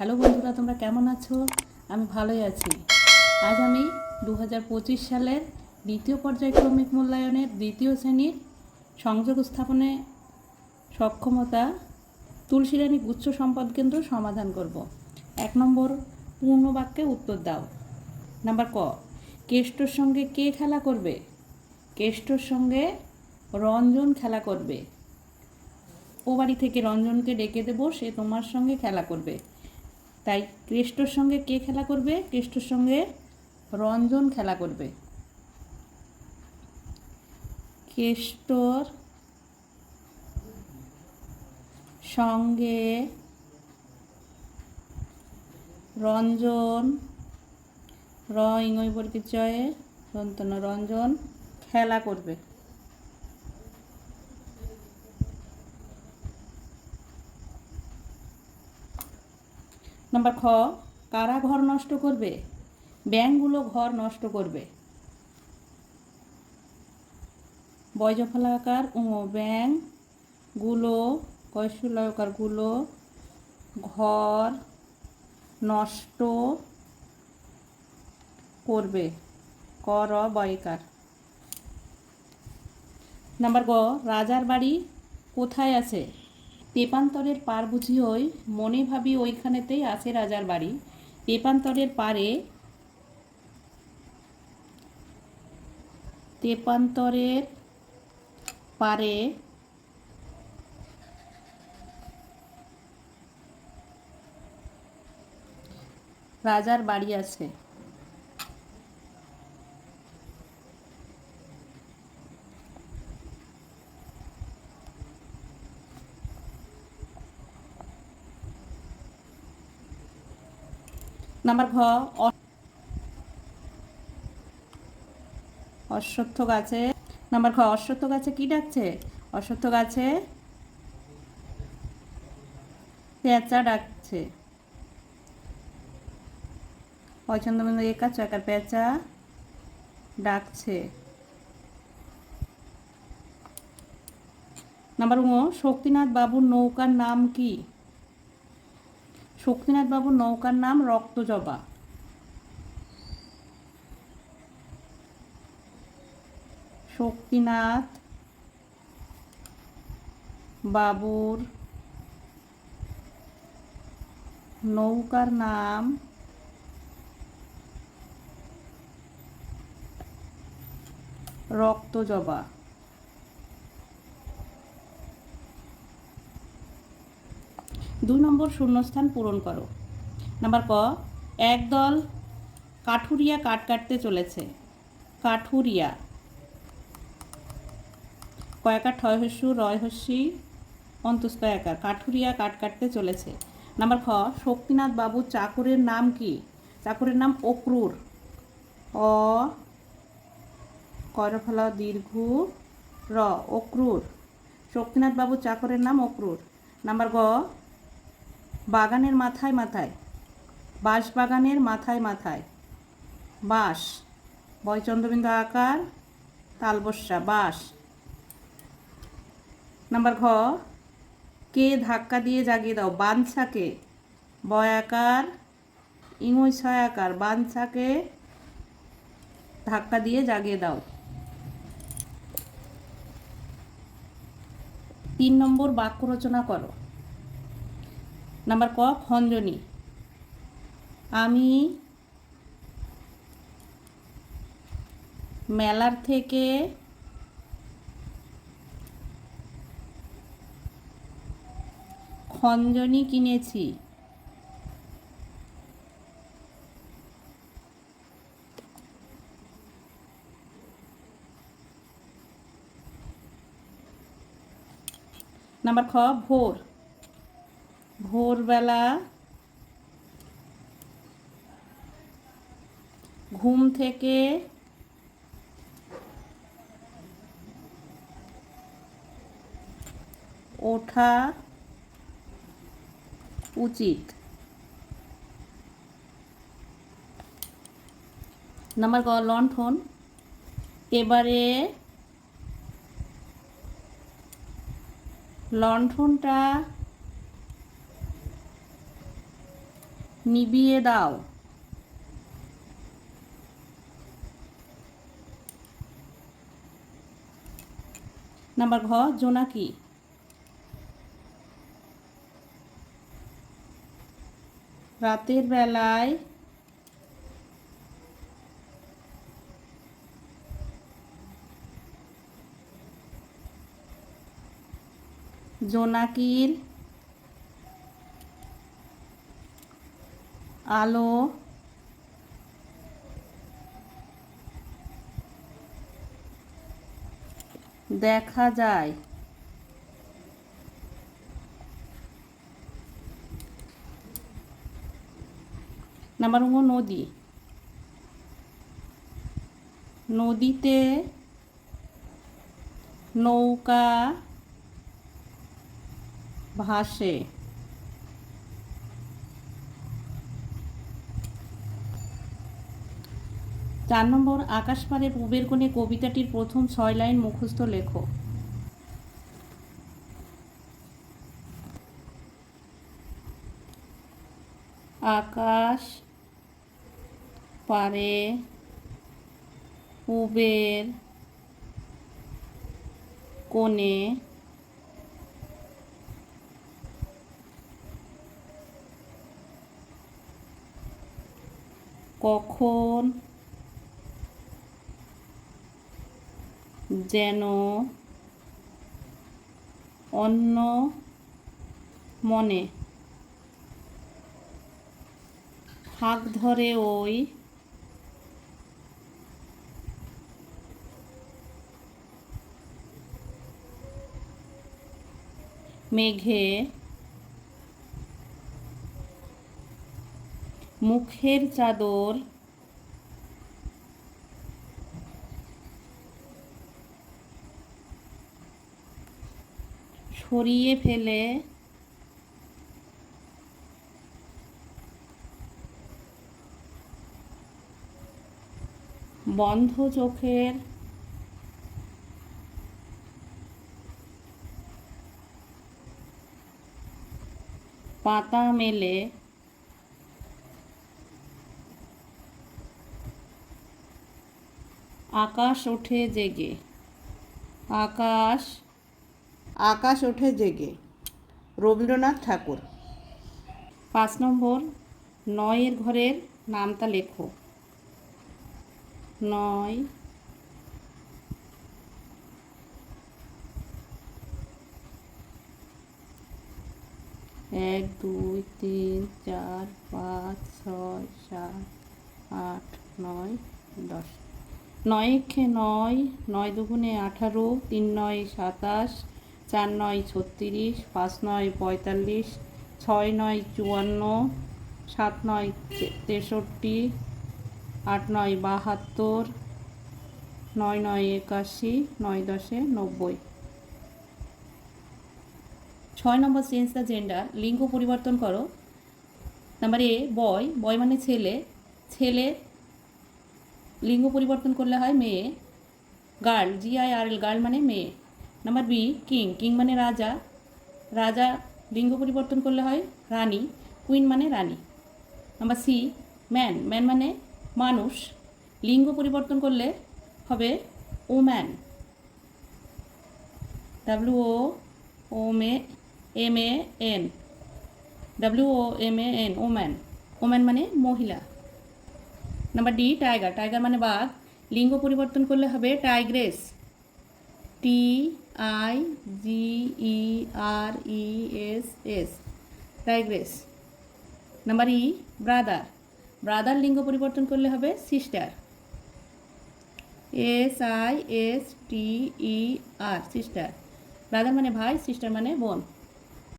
Hello বন্ধুরা, তোমরা কেমন আছো? আমি ভালোই আছি। আজ আমি দু সালের দ্বিতীয় পর্যায়ক্রমিক মূল্যায়নের দ্বিতীয় শ্রেণির সংযোগ স্থাপনে সক্ষমতা তুলসীরানী গুচ্ছ সম্পদ কেন্দ্র সমাধান করব। এক নম্বর পূর্ণ বাক্যে উত্তর দাও। নাম্বার ক, কেষ্টর সঙ্গে কে খেলা করবে? কেষ্টর সঙ্গে রঞ্জন খেলা করবে। ও বাড়ি থেকে রঞ্জনকে ডেকে দেবো, সে তোমার সঙ্গে খেলা করবে। তাই কেষ্টর সঙ্গে কে খেলা করবে? কেষ্টর সঙ্গে রঞ্জন খেলা করবে। কেষ্টর সঙ্গে রঞ্জন র পরিচয়ে দন্তন রঞ্জন খেলা করবে। নাম্বার খ, কারা ঘর নষ্ট করবে? ব্যাঙগুলো ঘর নষ্ট করবে। বয়জফলাকার ও ব্যাঙগুলো কয়সুলকারগুলো ঘর নষ্ট করবে। কর বয়কার। নাম্বার গ, রাজার বাড়ি কোথায় আছে? তেপান্তরের পার বুঝি ওই, মনে ভাবি ওইখানেতেই আছে রাজার বাড়ি। তেপান্তরের পারে তেপান্তরের পারে রাজার বাড়ি আছে। নাম্বার ঘ অশ্বত্থ গাছে নাম্বার খ অশ্বত্থ গাছে কি ডাকছে? অশ্বত্থ গাছে পেঁচা ডাকছে। পছন্দবিন্দু একা চকার পেঁচা ডাকছে। নাম্বার ও শক্তিনাথ বাবুর নৌকার নাম কি? শক্তিনাথ বাবুর নৌকার নাম রক্তজবা শক্তিনাথ বাবুর নৌকার নাম রক্তজবা দুই নম্বর শূন্যস্থান পূরণ করো। নাম্বার ক একদল কাঠুরিয়া কাঠ কাটতে চলেছে। কাঠুরিয়া। কয়াকার ঠয় হস্যু, রয় হস্যি অন্তস্থ কাঠুরিয়া কাঠ কাটতে চলেছে। নাম্বার খ, শক্তিনাথ বাবু চাকরের নাম কি? চাকরের নাম অক্রুর। অ করফলা দীর্ঘ, র, অক্রুর। শক্তিনাথ বাবু চাকরের নাম অক্রুর। নাম্বার গ বাগানের মাথায় মাথায় বাঁশ বাগানের মাথায় মাথায়। বাঁশ, বয়চন্দ্রবিন্দু আকার, তালবস্যা, বাঁশ। নাম্বার ঘ, কে ধাক্কা দিয়ে জাগিয়ে দাও? বাঞ্ছাকে। বয়াকার ইংই ছয়াকার, বাঞ্ছাকে ধাক্কা দিয়ে জাগিয়ে দাও। তিন নম্বর বাক্য রচনা করো। নাম্বার ক খঞ্জনী। আমি মেলার থেকে খঞ্জনী কিনেছি। নাম্বার খ ভোর। ভোরবেলা ঘুম থেকে ওঠা উচিত। নাম্বার ক লণ্ঠন। এবারে লণ্ঠনটা নিবিয়ে দাও নাম্বার ঘ জোনাকি রাতের বেলায় জোনাকির আলো। দেখা যায়। নাম্বার ও নদী। নদীতে নৌকা ভাসে। চার নম্বর, আকাশপাড়ে পুবের কোণে কবিতাটির প্রথম ছয় লাইন মুখস্থ লেখো। আকাশ পারে পুবের কোণে কখন যেন অন্য মনে হাঁক ধরে ওই মেঘে মুখের চাদর সরিয়ে ফেলে। বন্ধ চোখের পাতা মেলে। আকাশ ওঠে জেগে। আকাশ আকাশ ওঠে জেগে। রবীন্দ্রনাথ ঠাকুর। পাঁচ নম্বর, নয়ের ঘরের নামটা লেখো। নয়, এক, দুই, তিন, চার, পাঁচ, ছয়, সাত, আট, নয়, দশ। নয় একে নয় নয় দুগুণে আঠারো, তিন নয় সাতাশ চার নয় ছত্রিশ, পাঁচ নয় পঁয়তাল্লিশ, ছয় নয় চুয়ান্ন, সাত নয় তেষট্টি, আট নয় বাহাত্তর, নয় নয় একাশি, নয় দশে নব্বই। ছয় নম্বর চেঞ্জ দ্য জেন্ডার, লিঙ্গ পরিবর্তন করো। নাম্বার এ, বয়। বয় মানে ছেলে। ছেলে লিঙ্গ পরিবর্তন করলে হয় মেয়ে। Girl G I R L girl মানে মেয়ে। Number B, king. কিং মানে রাজা। রাজা লিঙ্গ পরিবর্তন করলে হয় রানী, কুইন মানে রানী। Number C, man. ম্যান মানে মানুষ। লিঙ্গ পরিবর্তন করলে হবে woman W O Om A M A, N. W O, M A, N, woman. Woman মানে মহিলা। Number D, tiger. টাইগার মানে বাঘ। লিঙ্গ পরিবর্তন করলে হবে tigress. T I G E R E S S tigress number E brother brother লিঙ্গ পরিবর্তন করলে হবে sister S I S T E R sister brother মানে ভাই সিস্টার মানে বোন.